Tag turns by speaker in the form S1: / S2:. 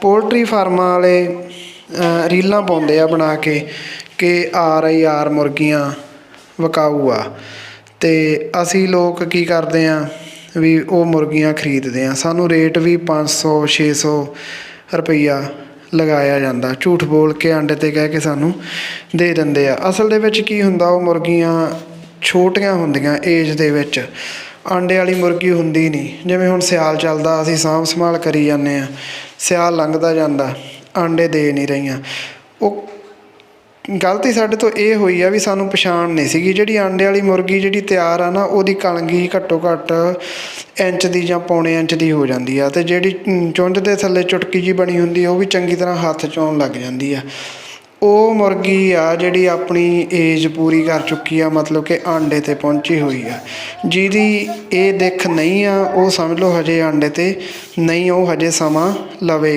S1: Poultry ਫਾਰਮਾਂ ਵਾਲੇ ਰੀਲਾਂ ਪਾਉਂਦੇ ਆ ਬਣਾ ਕੇ ਕਿ ਆਰ ਆਈ ਆਰ ਮੁਰਗੀਆਂ ਵਿਕਾਊ ਆ। ਤੇ ਅਸੀਂ ਲੋਕ ਕੀ ਕਰਦੇ ਆ ਵੀ ਉਹ ਮੁਰਗੀਆਂ ਖਰੀਦਦੇ ਆ। ਸਾਨੂੰ ਰੇਟ ਵੀ 500 600 ਰੁਪਈਆ ਲਗਾਇਆ ਜਾਂਦਾ। ਝੂਠ ਬੋਲ ਕੇ ਆਂਡੇ ਤੇ ਕਹਿ ਕੇ ਸਾਨੂੰ ਦੇ ਦਿੰਦੇ ਆ। ਅਸਲ ਦੇ ਵਿੱਚ ਕੀ ਹੁੰਦਾ, ਉਹ ਮੁਰਗੀਆਂ ਛੋਟੀਆਂ ਹੁੰਦੀਆਂ ਏਜ ਦੇ ਵਿੱਚ। ਆਂਡੇ ਵਾਲੀ ਮੁਰਗੀ ਹੁੰਦੀ ਨਹੀਂ। ਜਿਵੇਂ ਹੁਣ ਸਿਆਲ ਚੱਲਦਾ, ਅਸੀਂ ਸਾਂਭ ਸੰਭਾਲ ਕਰੀ ਜਾਂਦੇ ਆ ਸਿਆਲ ਲੰਘਦਾ ਜਾਂਦਾ, ਆਂਡੇ ਦੇ ਨਹੀਂ ਰਹੀਆਂ। ਉਹ ਗਲਤੀ ਸਾਡੇ ਤੋਂ ਇਹ ਹੋਈ ਆ ਵੀ ਸਾਨੂੰ ਪਛਾਣ ਨਹੀਂ ਸੀਗੀ। ਜਿਹੜੀ ਆਂਡੇ ਵਾਲੀ ਮੁਰਗੀ ਜਿਹੜੀ ਤਿਆਰ ਆ ਨਾ, ਉਹਦੀ ਕਲਗੀ ਘੱਟੋ ਘੱਟ ਇੰਚ ਦੀ ਜਾਂ ਪੌਣੇ ਇੰਚ ਦੀ ਹੋ ਜਾਂਦੀ ਆ। ਤੇ ਜਿਹੜੀ ਚੁੰਝ ਦੇ ਥੱਲੇ ਚੁਟਕੀ ਜੀ ਬਣੀ ਹੁੰਦੀ ਉਹ ਵੀ ਚੰਗੀ ਤਰ੍ਹਾਂ ਹੱਥ 'ਚ ਲੱਗ ਜਾਂਦੀ ਆ। ਉਹ ਮੁਰਗੀ ਆ ਜਿਹੜੀ ਆਪਣੀ ਏਜ ਪੂਰੀ ਕਰ ਚੁੱਕੀ ਆ, ਮਤਲਬ ਕਿ ਆਂਡੇ ਤੇ ਪਹੁੰਚੀ ਹੋਈ ਆ। ਜਿਹਦੀ ਇਹ ਦਿੱਖ ਨਹੀਂ ਆ, ਉਹ ਸਮਝ ਲਓ ਹਜੇ ਆਂਡੇ ਤੇ ਨਹੀਂ, ਉਹ ਹਜੇ ਸਮਾਂ ਲਵੇ